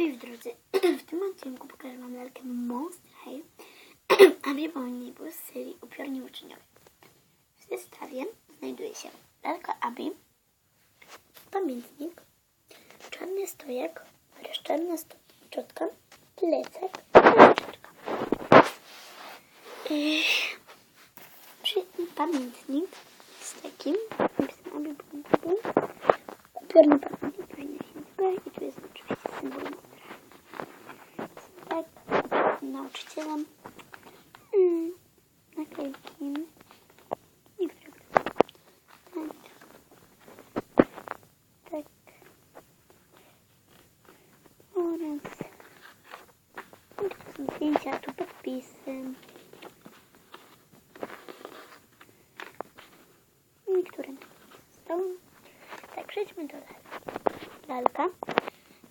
Moi drodzy, w tym odcinku pokażę Wam lalkę Monster High, aby wolniej było z serii Upiorni Uczniowie. W zestawie znajduje się lalka Abi, pamiętnik, czarny stojak oraz czarna sto- szczotka, plecak szczotka. Yy, Pamiętnik z takim napisem Abi Upiorny pamiętnik, fajny się i tu jest oczywiście symbol Monstera. Tak, nauczycielem. Mm, naklejki. Niektóre tak. Tak. Oraz tu są zdjęcia, tu podpisy. Niektóre zostały. Tak, przejdźmy do lalki. Lalka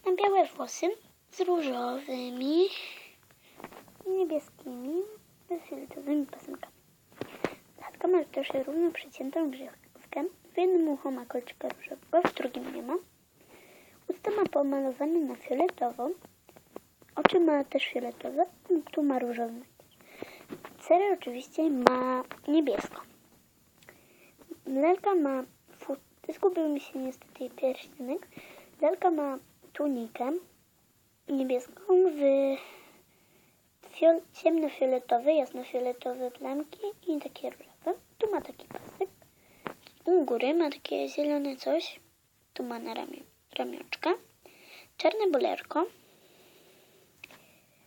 ma białe włosy z różowymi niebieskimi, z fioletowymi pasemkami. Lalka ma też równo przyciętą grzywkę. W jednym uchu ma kolczyka różowego, w drugim nie ma. Usta ma pomalowane na fioletowo. Oczy ma też fioletowe, tu ma różowy. Cerę oczywiście ma niebiesko. Lalka ma. Zgubił mi się niestety pierścionek. Lalka ma tunikę niebieską w fiol... ciemnofioletowe, jasnofioletowe plamki i takie różowe. Tu ma taki pasek. U góry ma takie zielone coś. Tu ma na ramię, ramionczka. Czarne bolerko.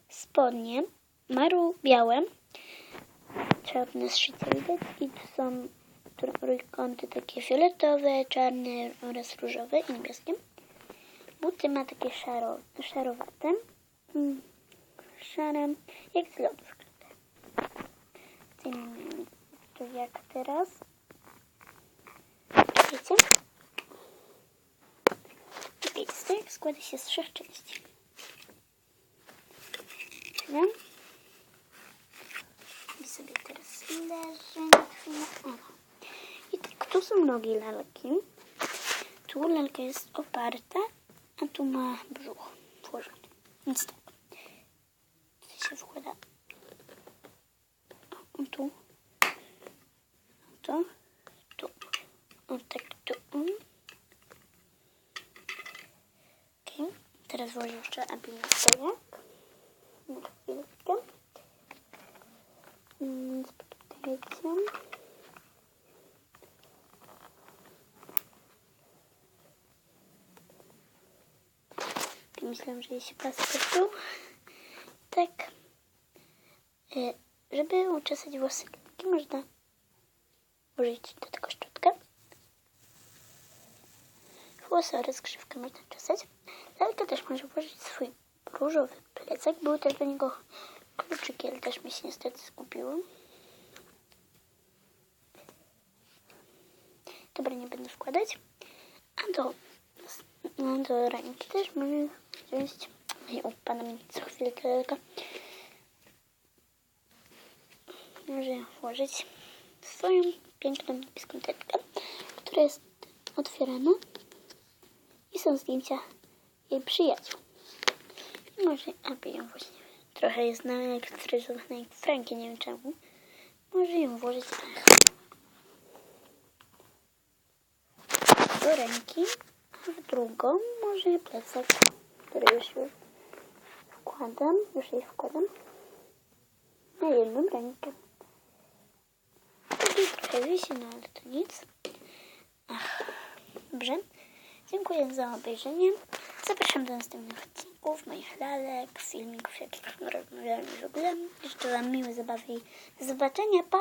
Spodnie. Maru białe. Czarne szycie widać. I tu są trójkąty takie fioletowe, czarne oraz różowe i niebieskie. Buty ma takie szaro, szarowate. Mm, Szare, jak z lodu szklane. To jak teraz. Wiecie? Wiecie, stojak składa się z trzech części. Chwilę. I sobie teraz leży na chwilę. I tak, tu są nogi lalki. Tu lalka jest oparta, a tu ma brzuch włożony. Więc tak. Się wkłada. O, tu. To. Tu. O, tak, tu. Okej. Teraz włożę jeszcze aby na chwilkę. Mm. Myślę, że jeśli pas tu, tak, żeby uczesać włosy, można użyć do tego szczotkę. Włosy oraz grzywkę można czesać. Lalka też może włożyć swój różowy plecak. Były też do niego kluczyki, ale też mi się niestety zgubiły. Dobra, nie będę wkładać. A do, no, do ręki też mamy wziąć. I upada mi co chwilkę. Może włożyć swoją piękną niebieską teczkę, która jest otwierana i są zdjęcia jej przyjaciół. Może, aby ją właśnie trochę jest naelektryzowana jak Frankie, nie wiem czemu. Może ją włożyć do ręki, a w drugą może plecak, który już, już wkładam, już jej wkładam na jedną rękę. Trochę wisi, no ale to nic. Ach, dobrze. Dziękuję za obejrzenie. Zapraszam do następnych odcinków, moich lalek, filmików, jakich rozmawiamy w ogóle. Życzę Wam miłej zabawy i zobaczenia. Pa!